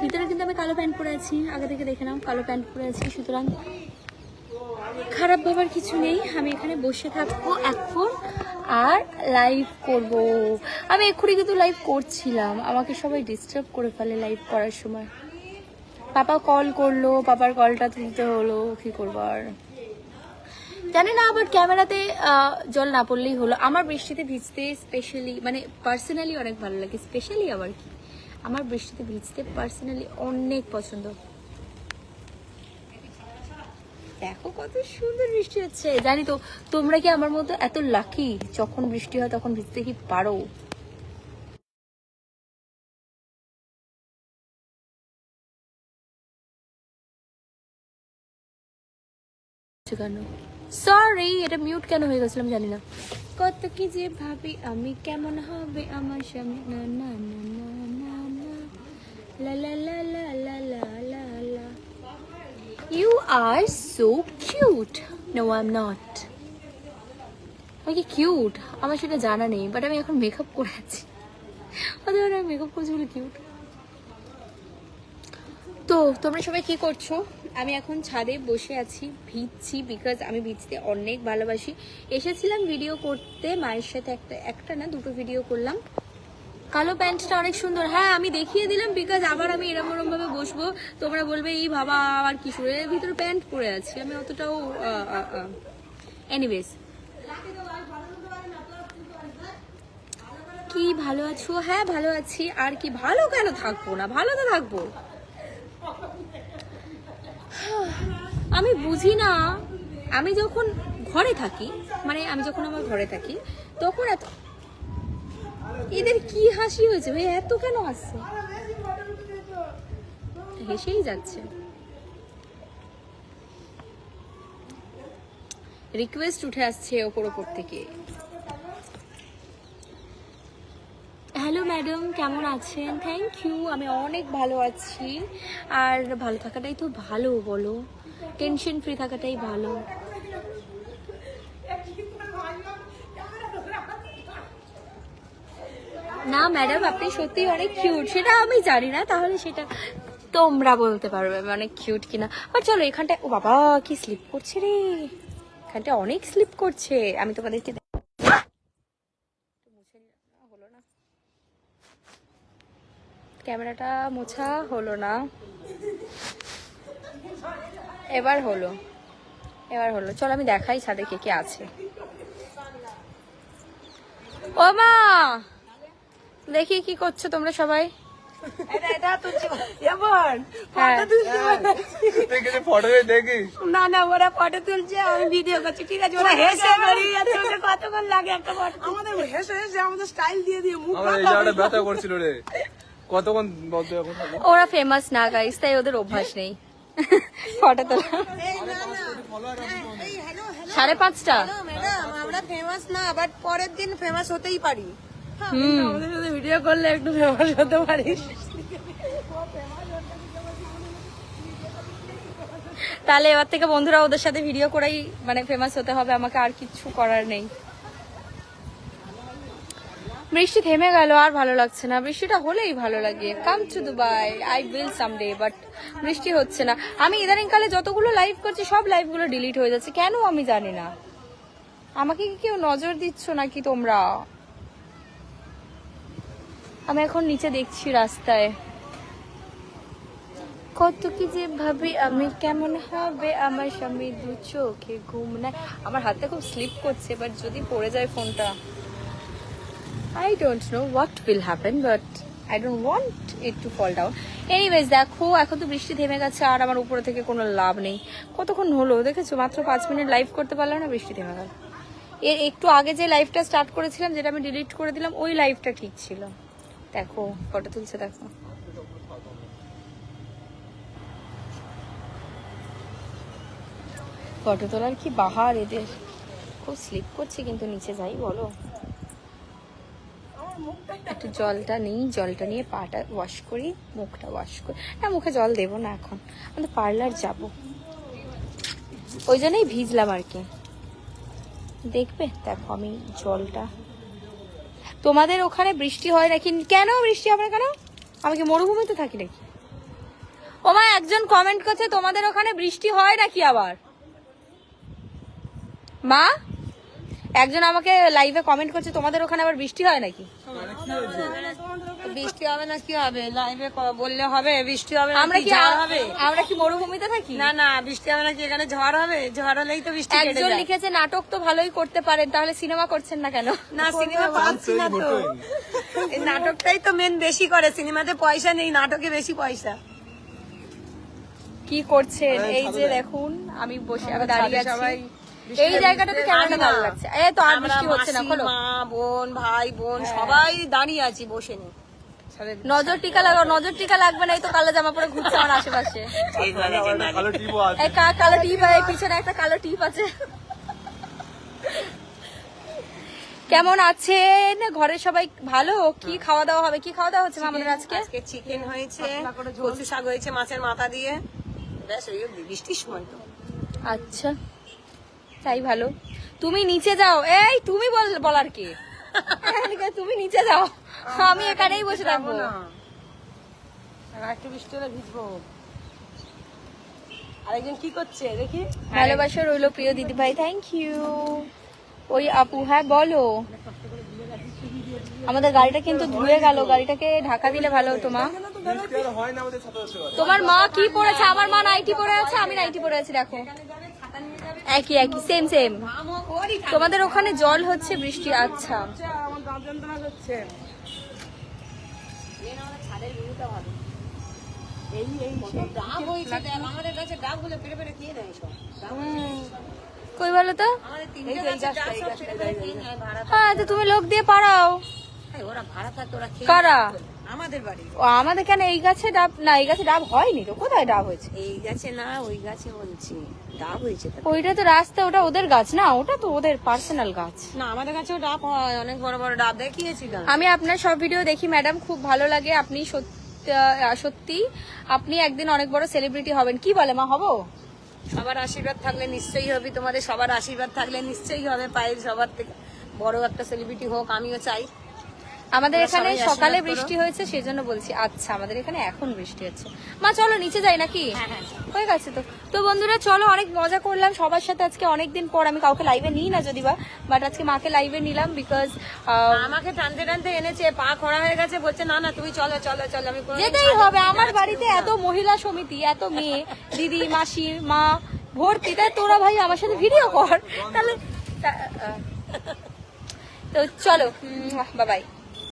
ভিতরে কিন্তু আমি কালো প্যান্ট পরে আছি। আগে থেকে দেখে নাও, কালো প্যান্ট পরে আছি, সুতরাং খারাপ ভাবার কিছু নেই। আমি এখানে বসে থাকব এখন আর লাইভ করব। আমি এক্ষুনি কিন্তু লাইভ করছিলাম। আমাকে সবাই ডিস্টার্ব করে ফেলে লাইভ করার সময়। পাপা কল করল, পাপার কলটা তুলতে হলো, কি করব আর? জানি না আবার ক্যামেরাতে জল না পড়লেই হলো। আমার বৃষ্টিতে ভিজতে স্পেশালি মানে পার্সোনালি অনেক ভালো লাগে। স্পেশালি আবার কি? আমার বৃষ্টিতে ভিজতে পার্সোনালি অনেক পছন্দ। দেখো কত সুন্দর বৃষ্টি হচ্ছে। জানি তো, তোমরা কি আমার মতো এত লাকি যখন বৃষ্টি হয় তখন ভিজতে কি পারো? কেন সরি এটা মিউট কেন হয়ে গেছিলাম জানি না। কত কি যে ভাবি, আমি কেমন হবে আমার স্বামী? না না না না না না। লা লা লা লা লা লা লা লা। You are so cute no I am not আমি কিউট আমার সেটা জানা নেই বাট আমি এখন মেকআপ করে আছি। অথবা মেকআপ করছি বলে কিউট তো, তোমরা সবাই কি করছ? আমি এখন ছাদে বসে আছি, ভিজছি বিকজ আমি ভিজতে অনেক ভালোবাসি। এসেছিলাম ভিডিও করতে, মায়ের সাথে একটা একটা না, দুটো ভিডিও করলাম। কালো প্যান্টটা অনেক সুন্দর। হ্যাঁ আমি দেখিয়ে দিলাম বিকজ আবার আমি এরম ভাবে বসবো। তোমরা বলবে, এই বাবা, আবার শুরু? এর ভিতরে প্যান্ট পরে আছি। আমি অতটাও এনিওয়েজ কি ভালো আছো? হ্যাঁ ভালো আছি। আর কি, ভালো কেন থাকব না? ভালো তো থাকব। আমি বুঝি না। আমি যখন ঘরে থাকি মানে আমি যখন আমার ঘরে থাকি, তখন এত এদের কি হাসি হয়েছে ভাই? এত কেন হাসছে? হেসেই যাচ্ছে। রিকোয়েস্ট উঠে আসছে ওপর ওপর থেকে। ম্যাডাম, কেমন আছেন? থ্যাংক ইউ আমি অনেক ভালো আছি। আর ভালো থাকাটাই তো ভালো, বলো। টেনশন ফ্রি থাকাটাই ভালো। না ম্যাডাম, আপনি সত্যি অনেক কিউট সেটা আমি জানি না, তাহলে সেটা তোমরা বলতে পারবে অনেক কিউট কিনা। আর চলো, এখানটায় ও বাবা, কি স্লিপ করছে রে। এখানটা অনেক স্লিপ করছে। আমি তোমাদেরকে দেখ- একটু মুছে নিলাম। না, হলো না ক্যামেরাটা মোছা হলো না। এবার হলো। এবার হলো। চলো আমি দেখাই ছাদে কে কে আছে। ও মা! দেখি কি করছ তোমরা সবাই। হ্যাঁ। ফটো দেখি না না ওরা ফটো তুলছে আমি ভিডিও করছি। ঠিক আছে ওরা হেসে কতক্ষণ লাগে একটা ফটো আমাদের হেসে হেসে আমাদের স্টাইল দিয়ে দিয়ে মুখ ব্যথা করছিল রে। কতক্ষণ বলতে এখন? ওরা ফেমাস না গাইস তাই ওদের অভ্যাস নেই। ফটো তোলা। সাড়ে পাঁচটা? আমরা ফেমাস না বাট পরের দিন ফেমাস হতেই পারি। আমাদের সাথে ভিডিও করলে একটু ফেমাস হতে পারিস। তাহলে এবার থেকে বন্ধুরা ওদের সাথে ভিডিও করেই মানে ফেমাস হতে হবে আমাকে আর কিছু করার নেই। বৃষ্টি থেমে গেল, আর ভালো লাগছে না। বৃষ্টিটা হলেই ভালো লাগে। Come to Dubai I will someday but বৃষ্টি হচ্ছে না। আমি ইদানিং কালে যতগুলো লাইভ করছি, সব লাইভগুলো ডিলিট হয়ে যাচ্ছে। কেন আমি জানি না? আমাকে কি কেউ নজর দিচ্ছ নাকি তোমরা? আমি এখন নিচে দেখছি রাস্তায়। কত কি যে ভাবি আমি, কেমন হবে আমার স্বামী দু চোখে ঘুম নাই আমার হাতে খুব স্লিপ করছে বাট যদি পড়ে যায় ফোনটা I don't know what will happen but I don't want it to fall down anyways দেখো, এখন তো বৃষ্টি থেমে গেছে আর আমার উপরে থেকে কোনো লাভ নেই। কতক্ষণ হলো? দেখেছ, মাত্র পাঁচ মিনিট লাইভ করতে পারলাম না, বৃষ্টি থেমে গেল। এর একটু আগে যে লাইভটা স্টার্ট করেছিলাম, যেটা আমি ডিলিট করে দিলাম, ওই লাইভটা ঠিক ছিল। দেখো ফটো তুলছে, দেখো। ফটো তোলার কি বাহার এদের? খুব স্লিপ করছে কিন্তু নিচে যাই, বলো। একটু জলটা নিই, জলটা নিয়ে পাটা ওয়াশ করি, মুখটা ওয়াশ করি। না, মুখে জল দেবো না এখন। আমি পার্লার যাব। ওই জন্যই ভিজলাম আর কি। দেখবে? দেখো আমি জলটা। তোমাদের ওখানে বৃষ্টি হয় নাকি? কেন বৃষ্টি হবে কেন? আমি কি মরুভূমিতে থাকি নাকি? ও মা, একজন কমেন্ট করছে, তোমাদের ওখানে বৃষ্টি হয় নাকি আবার? মা? একজন আমাকে লাইভে কমেন্ট করছে তোমাদের ওখানে আবার বৃষ্টি হয় নাকি? বৃষ্টি হবে না কি হবে? লাইভে বললে হবে বৃষ্টি হবে আমরা কি হবে? আমরা কি মরুভূমিতে থাকি? না না বৃষ্টি হবে না কি এখানে ঝড় হবে? ঝড় হলেই তো বৃষ্টি একজন লিখেছে নাটক তো ভালোই করতে পারেন তাহলে সিনেমা করছেন না কেন? না সিনেমা পাচ্ছি না তো। নাটকটাই তো মেন বেশি করে সিনেমাতে পয়সা নেই নাটকে বেশি পয়সা। কি করছেন? এই যে দেখুন আমি বসে আমি দাঁড়িয়ে আছি। সবাই। এই জায়গাটাতে কেমন। ভালো লাগছে? এই তো আর বৃষ্টি হচ্ছে না খোলো। মা বোন ভাই বোন সবাই দাঁড়িয়ে আছি বসে নি নজর টিকা লাগাও নজর টিকা লাগবে না এই তো কালো জামা পরে ঘুরছে আমার আশেপাশে। কালো টিপও আছে। এই কা- কালো টিপ এই পিছনে একটা কালো টিপ আছে। কেমন আছেন? ঘরে সবাই ভালো? কি খাওয়া দাওয়া হবে? কি খাওয়া দাওয়া হচ্ছে আমাদের আজকে? আজকে চিকেন হয়েছে। কচু শাক হয়েছে মাছের মাথা দিয়ে। ব্যাস বৃষ্টির সময় তো। আচ্ছা। তাই ভালো। তুমি নিচে যাও। এই তুমি বলার কে? তুমি নিচে যাও। আমি এখানেই বসে থাকব। একটু বৃষ্টি হলে ভিজবো। আরেকজন কি করছে? দেখি। ভালোবাসা রইল প্রিয় দিদি ভাই থ্যাংক ইউ ওই আপু হ্যাঁ বলো। আমাদের গাড়িটা কিন্তু ধুয়ে গেল। গাড়িটাকে ঢাকা দিলে ভালো হতো মা। হয় তোমার মা কি পরেছে আমার মা নাইটি পরে আছে আমি নাইটি পরে আছি দেখো। একই একই সেম সেম তোমাদের ওখানে জল হচ্ছে বৃষ্টি আচ্ছা। কই বলো তো হ্যাঁ তো তুমি লোক দিয়ে পারাও এই ওরা ভাড়া থাকে ওরা কারা? আমাদের বাড়ি। ও আমাদের কেন এই গাছে ডাব? না এই গাছে ডাব হয়নি তো? কোথায় ডাব হয়েছে? এই গাছে না ওই গাছে বলছি। ডাব হয়েছে ওইটা তো রাস্তা ওটা ওদের গাছ না? ওটা তো ওদের পার্সোনাল গাছ। না আমাদের কাছেও ডাব হয় অনেক বড় বড় ডাব দেখিয়েছি আমি আপনার সব ভিডিও দেখি ম্যাডাম খুব ভালো লাগে। আপনি সত্যি সত্যি আপনি একদিন অনেক বড় সেলিব্রিটি হবেন। কি বলে মা হব? সবার আশীর্বাদ থাকলে নিশ্চয়ই হবে তোমাদের সবার আশীর্বাদ থাকলে নিশ্চয়ই হবে পায়েল সবার থেকে বড় একটা সেলিব্রিটি হোক আমিও চাই। আমাদের এখানে সকালে বৃষ্টি হয়েছে সেজন্য বলছি আচ্ছা আমাদের এখানে এখন বৃষ্টি হচ্ছে। মা চলো নিচে যাই নাকি? হয়ে গেছে তো। তো বন্ধুরা চলো অনেক মজা করলাম। সবার সাথে আজকে অনেক দিন পর আমি কাউকে লাইভে নিই না যদি বা বাট আজকে মাকে লাইভে নিলাম বিকজ আমাকে টানতে টানতে এনেছে পা খোড়া হয়ে গেছে বলছে না না তুমি চলো চলো চলো আমি যেতেই হবে আমার বাড়িতে এত মহিলা সমিতি এত মেয়ে দিদি মাসি মা ভর্তি তাই তোরা ভাই আমার সাথে ভিডিও কর। তাহলে তো চলো বাবাই।